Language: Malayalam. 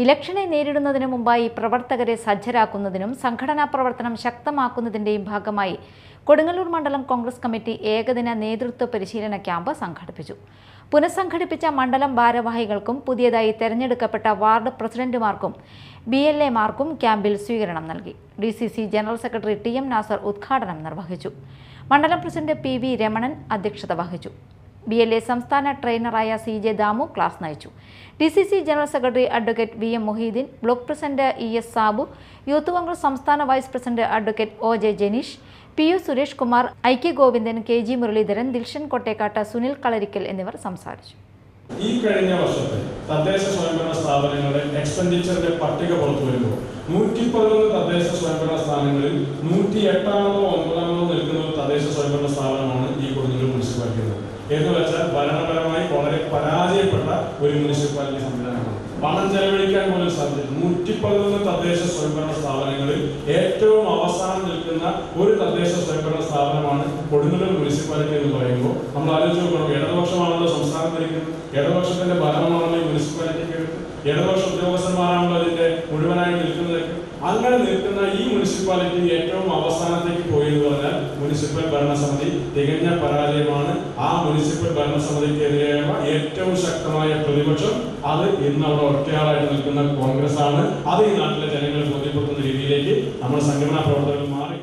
ഇലക്ഷനെ നേരിടുന്നതിന് മുമ്പായി പ്രവർത്തകരെ സജ്ജരാക്കുന്നതിനും സംഘടനാ പ്രവർത്തനം ശക്തമാക്കുന്നതിന്റെയും ഭാഗമായി കൊടുങ്ങല്ലൂർ മണ്ഡലം കോൺഗ്രസ് കമ്മിറ്റി ഏകദിന നേതൃത്വ പരിശീലന ക്യാമ്പ് സംഘടിപ്പിച്ചു. പുനഃസംഘടിപ്പിച്ച മണ്ഡലം ഭാരവാഹികൾക്കും പുതിയതായി തെരഞ്ഞെടുക്കപ്പെട്ട വാർഡ് പ്രസിഡന്റുമാർക്കും ബി എൽ എമാർക്കും ക്യാമ്പിൽ സ്വീകരണം നൽകി. D C C general secretary T M Nasar ഉദ്ഘാടനം നിർവഹിച്ചു. മണ്ഡലം പ്രസിഡന്റ് പി വി രമണൻ അധ്യക്ഷത വഹിച്ചു. ബി എൽ എ സംസ്ഥാന ട്രെയിനറായ സി ജെ ദാമു ക്ലാസ് നയിച്ചു. D C C general secretary advocate V M Moideen block president E S Sabu youth Congress സംസ്ഥാന vice president advocate O J Janeesh P U Suresh Kumar I K Govindan K G Muraleedharan Dilshan Kottekkad Sunil Kalarikkal എന്നിവർ സംസാരിച്ചു. ഈ കഴിഞ്ഞ വർഷത്തെ തദ്ദേശ സ്വയംഭരണ സ്ഥാപനങ്ങളുടെ എക്സ്പെൻഡിച്ചറിന്റെ പട്ടിക പുറത്തു വരുമ്പോൾ നൂറ്റി പതിനൊന്ന് തദ്ദേശ സ്വയംഭരണ സ്ഥാപനങ്ങളിൽ നൂറ്റി എട്ടാമതോ ഒമ്പതാമതോ നിൽക്കുന്ന ഒരു തദ്ദേശ സ്വയംഭരണ സ്ഥാപനമാണ് ഈ കൊടുങ്ങല്ലൂർ മുനിസിപ്പാലിറ്റി എന്നത് എന്ന് വെച്ചാൽ ഭരണപരമായി വളരെ പരാജയപ്പെട്ട ഒരു മുനിസിപ്പാലിറ്റി സംവിധാനമാണ്. പണം ചെലവഴിക്കാൻ പോലും സാധിച്ചില്ല. നൂറ്റി പതിനൊന്ന് തദ്ദേശ സ്വയംഭരണ സ്ഥാപനങ്ങളിൽ ഏറ്റവും അവസാനം നിൽക്കുന്ന ഒരു തദ്ദേശ സ്വയംഭരണ സ്ഥാപനമാണ് കൊടുങ്ങല്ലൂർ മുനിസിപ്പാലിറ്റി എന്ന് പറയുമ്പോൾ. നമ്മൾ ആലോചിച്ച് നോക്കണം ഇടതുപക്ഷമാണല്ലോ സംസ്ഥാനം ഭരിക്കുന്നത്. ഇടതുപക്ഷത്തിന്റെ ഭരണമാണല്ലോ മുനിസിപ്പാലിറ്റിക്ക് ഇടതുപക്ഷ ഉദ്യോഗസ്ഥന്മാരാണല്ലോ അതിന്റെ മുഴുവനായി നിൽക്കുന്നത് അങ്ങനെ നിൽക്കുന്ന ഈ മുനിസിപ്പാലിറ്റി ഏറ്റവും അവസാനത്തേക്ക് പോയി എന്ന് പറഞ്ഞാൽ മുനിസിപ്പൽ ഭരണസമിതി തികഞ്ഞ പരാജയമാണ്. ആ മുനിസിപ്പൽ ഭരണസമിതിക്കെതിരെയുള്ള ഏറ്റവും ശക്തമായ പ്രതിപക്ഷം അത് ഇന്ന് അവിടെ ഒറ്റയാളായിട്ട് നിൽക്കുന്ന കോൺഗ്രസ് ആണ് അത് ഈ നാട്ടിലെ ജനങ്ങളെ ബോധ്യപ്പെടുത്തുന്ന രീതിയിലേക്ക് നമ്മുടെ സംഘടനാ പ്രവർത്തകർ മാറി.